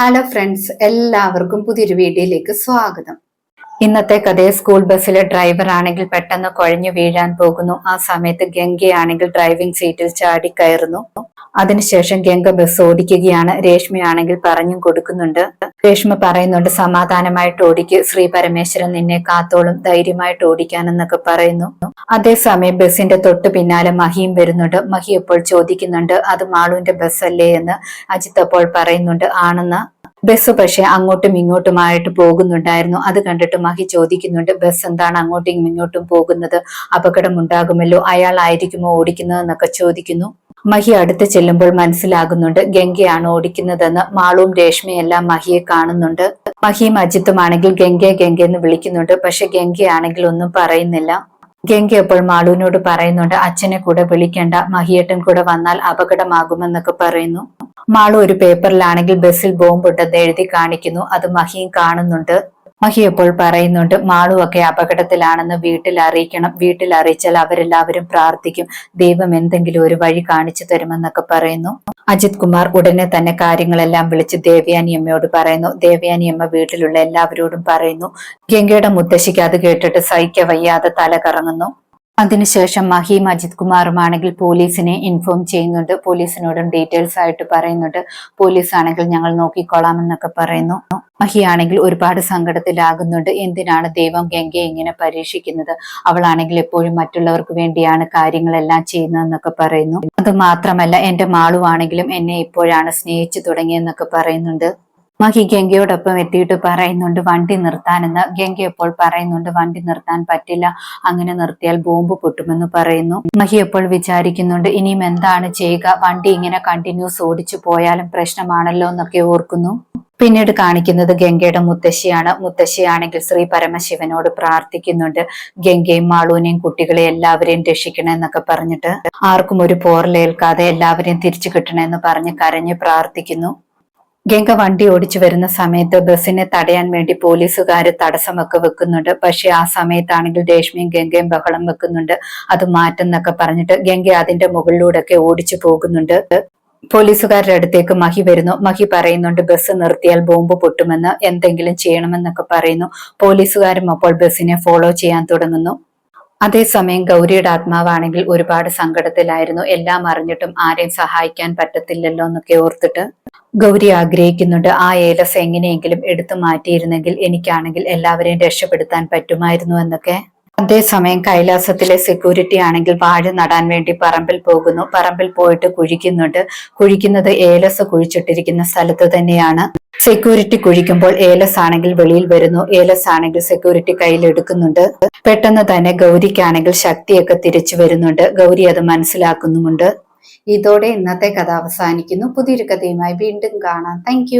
Hello friends എല്ലാവർക്കും പുതിയൊരു വീഡിയോയിലേക്ക് സ്വാഗതം. ഇന്നത്തെ കഥയെ സ്കൂൾ ബസ്സിലെ ഡ്രൈവർ ആണെങ്കിൽ പെട്ടെന്ന് കുഴഞ്ഞു വീഴാൻ പോകുന്നു. ആ സമയത്ത് ഗംഗയാണെങ്കിൽ ഡ്രൈവിംഗ് സീറ്റിൽ ചാടി കയറുന്നു. അതിനുശേഷം ഗംഗ ബസ് ഓടിക്കുകയാണ്. രേഷ്മയാണെങ്കിൽ പറഞ്ഞും കൊടുക്കുന്നുണ്ട്. രേഷ്മ പറയുന്നുണ്ട് സമാധാനമായിട്ട് ഓടിക്ക്. ശ്രീ പരമേശ്വരൻ നിന്നെ കാത്തോളും. ധൈര്യമായിട്ട് ഓടിക്കാനെന്നൊക്കെ പറയുന്നു. അതേസമയം ബസിന്റെ തൊട്ട് പിന്നാലെ മഹിയും വരുന്നുണ്ട്. മഹി എപ്പോൾ ചോദിക്കുന്നുണ്ട് അത് മാളുവിന്റെ ബസ്സല്ലേ? എന്ന് അജിത്ത് അപ്പോൾ പറയുന്നുണ്ട് ആണെന്ന്. ബസ് പക്ഷെ അങ്ങോട്ടും ഇങ്ങോട്ടുമായിട്ട് പോകുന്നുണ്ടായിരുന്നു. അത് കണ്ടിട്ട് മഹി ചോദിക്കുന്നുണ്ട് ബസ് എന്താണ് അങ്ങോട്ടും ഇങ്ങോട്ടും പോകുന്നത്? അപകടം ഉണ്ടാകുമല്ലോ അയാൾ ആയിരിക്കുമോ ഓടിക്കുന്നതെന്നൊക്കെ ചോദിക്കുന്നു. മഹി അടുത്ത് ചെല്ലുമ്പോൾ മനസ്സിലാകുന്നുണ്ട് ഗംഗയാണ് ഓടിക്കുന്നതെന്ന്. മാളും രേഷ്മയെല്ലാം മഹിയെ കാണുന്നുണ്ട്. മഹിയും അജിത്തുമാണെങ്കിൽ ഗംഗയെ ഗംഗ എന്ന് വിളിക്കുന്നുണ്ട്. പക്ഷെ ഗംഗയാണെങ്കിൽ ഒന്നും പറയുന്നില്ല. ഗംഗ അപ്പോൾ മാളുവിനോട് പറയുന്നുണ്ട് അച്ഛനെ കൂടെ വിളിക്കേണ്ട. മഹിയേട്ടൻ കൂടെ വന്നാൽ അപകടമാകുമെന്നൊക്കെ പറയുന്നു. മാളു ഒരു പേപ്പറിലാണെങ്കിൽ ബസ്സിൽ ബോംബുണ്ടെന്ന് എഴുതി കാണിക്കുന്നു. അത് മഹിയും കാണുന്നുണ്ട്. മഹി എപ്പോൾ പറയുന്നുണ്ട് മാളുവൊക്കെ അപകടത്തിലാണെന്ന് വീട്ടിൽ അറിയിക്കണം. വീട്ടിൽ അറിയിച്ചാൽ അവരെല്ലാവരും പ്രാർത്ഥിക്കും. ദൈവം എന്തെങ്കിലും ഒരു വഴി കാണിച്ചു തരുമെന്നൊക്കെ പറയുന്നു. അജിത് കുമാർ ഉടനെ തന്നെ കാര്യങ്ങളെല്ലാം വിളിച്ച് ദേവ്യാനി അമ്മയോട് പറയുന്നു. ദേവ്യാനി അമ്മ വീട്ടിലുള്ള എല്ലാവരോടും പറയുന്നു ഗംഗയുടെ മുത്തശ്ശിക്ക് അത് കേട്ടിട്ട് സഹിക്ക വയ്യാതെ തല കറങ്ങുന്നു. അതിനുശേഷം മഹീം അജിത് കുമാറുമാണെങ്കിൽ പോലീസിനെ ഇൻഫോം ചെയ്യുന്നുണ്ട്. പോലീസിനോടും ഡീറ്റെയിൽസ് ആയിട്ട് പറയുന്നുണ്ട്. പോലീസ് ആണെങ്കിൽ ഞങ്ങൾ നോക്കിക്കൊള്ളാം എന്നൊക്കെ പറയുന്നു. മഹി ആണെങ്കിൽ ഒരുപാട് സങ്കടത്തിലാകുന്നുണ്ട്. എന്തിനാണ് ദൈവം ഗംഗയെ ഇങ്ങനെ പരീക്ഷിക്കുന്നത്? അവളാണെങ്കിൽ എപ്പോഴും മറ്റുള്ളവർക്ക് വേണ്ടിയാണ് കാര്യങ്ങളെല്ലാം ചെയ്യുന്നതെന്നൊക്കെ പറയുന്നു. അത് മാത്രമല്ല എന്റെ മാളുവാണെങ്കിലും എന്നെ ഇപ്പോഴാണ് സ്നേഹിച്ചു തുടങ്ങിയെന്നൊക്കെ പറയുന്നുണ്ട്. മഹി ഗംഗയോടൊപ്പം എത്തിയിട്ട് പറയുന്നുണ്ട് വണ്ടി നിർത്താനെന്ന്. ഗംഗ പറയുന്നുണ്ട് വണ്ടി നിർത്താൻ പറ്റില്ല അങ്ങനെ നിർത്തിയാൽ ബോംബ് പൊട്ടുമെന്ന് പറയുന്നു. മഹി എപ്പോൾ വിചാരിക്കുന്നുണ്ട് ഇനിയും എന്താണ് ചെയ്യുക? വണ്ടി ഇങ്ങനെ കണ്ടിന്യൂസ് ഓടിച്ചു പോയാലും പ്രശ്നമാണല്ലോ എന്നൊക്കെ ഓർക്കുന്നു. പിന്നീട് കാണിക്കുന്നത് ഗംഗയുടെ മുത്തശ്ശിയാണ്. മുത്തശ്ശിയാണെങ്കിൽ ശ്രീ പരമശിവനോട് പ്രാർത്ഥിക്കുന്നുണ്ട് ഗംഗയും മാളൂനെയും കുട്ടികളെ എല്ലാവരെയും രക്ഷിക്കണേ എന്നൊക്കെ പറഞ്ഞിട്ട് ആർക്കും ഒരു പോറലേൽക്കാതെ എല്ലാവരെയും തിരിച്ചു കിട്ടണമെന്ന് പറഞ്ഞ് കരഞ്ഞ് പ്രാർത്ഥിക്കുന്നു. ഗംഗ വണ്ടി ഓടിച്ചു വരുന്ന സമയത്ത് ബസ്സിനെ തടയാൻ വേണ്ടി പോലീസുകാർ തടസ്സമൊക്കെ വെക്കുന്നുണ്ട്. പക്ഷെ ആ സമയത്താണെങ്കിൽ രേഷ്മയും ഗംഗയും ബഹളം വെക്കുന്നുണ്ട്. അത് മാറ്റുന്നൊക്കെ പറഞ്ഞിട്ട് ഗംഗ അതിന്റെ മുകളിലൂടെ ഒക്കെ ഓടിച്ചു പോകുന്നുണ്ട്. പോലീസുകാരുടെ അടുത്തേക്ക് മഹി വരുന്നു. മഹി പറയുന്നുണ്ട് ബസ് നിർത്തിയാൽ ബോംബ് പൊട്ടുമെന്ന്. എന്തെങ്കിലും ചെയ്യണമെന്നൊക്കെ പറയുന്നു. പോലീസുകാരും അപ്പോൾ ബസ്സിനെ ഫോളോ ചെയ്യാൻ തുടങ്ങുന്നു. അതേസമയം ഗൗരിയുടെ ആത്മാവാണെങ്കിൽ ഒരുപാട് സങ്കടത്തിലായിരുന്നു. എല്ലാം അറിഞ്ഞിട്ടും ആരെയും സഹായിക്കാൻ പറ്റത്തില്ലല്ലോ എന്നൊക്കെ ഓർത്തിട്ട് ഗൗരി ആഗ്രഹിക്കുന്നുണ്ട് ആ ഏലസ് എങ്ങനെയെങ്കിലും എടുത്തു മാറ്റിയിരുന്നെങ്കിൽ എനിക്കാണെങ്കിൽ എല്ലാവരെയും രക്ഷപ്പെടുത്താൻ പറ്റുമായിരുന്നു എന്നൊക്കെ. അതേസമയം കൈലാസത്തിലെ സെക്യൂരിറ്റി ആണെങ്കിൽ വാഴ നടാൻ വേണ്ടി പറമ്പിൽ പോകുന്നു. പറമ്പിൽ പോയിട്ട് കുഴിക്കുന്നുണ്ട്. കുഴിക്കുന്നത് ഏലസ് കുഴിച്ചിട്ടിരിക്കുന്ന സ്ഥലത്ത് തന്നെയാണ്. സെക്യൂരിറ്റി കുഴിക്കുമ്പോൾ ഏലസ് ആണെങ്കിൽ വെളിയിൽ വരുന്നു. ഏലസ് ആണെങ്കിൽ സെക്യൂരിറ്റി കയ്യിലെടുക്കുന്നുണ്ട് പെട്ടെന്ന് തന്നെ ഗൗരിക്കാണെങ്കിൽ ശക്തിയൊക്കെ തിരിച്ചു വരുന്നുണ്ട്. ഗൗരി അത് മനസ്സിലാക്കുന്നുമുണ്ട്. ഇതോടെ ഇന്നത്തെ കഥ അവസാനിക്കുന്നു. പുതിയൊരു കഥയുമായി വീണ്ടും കാണാം. താങ്ക്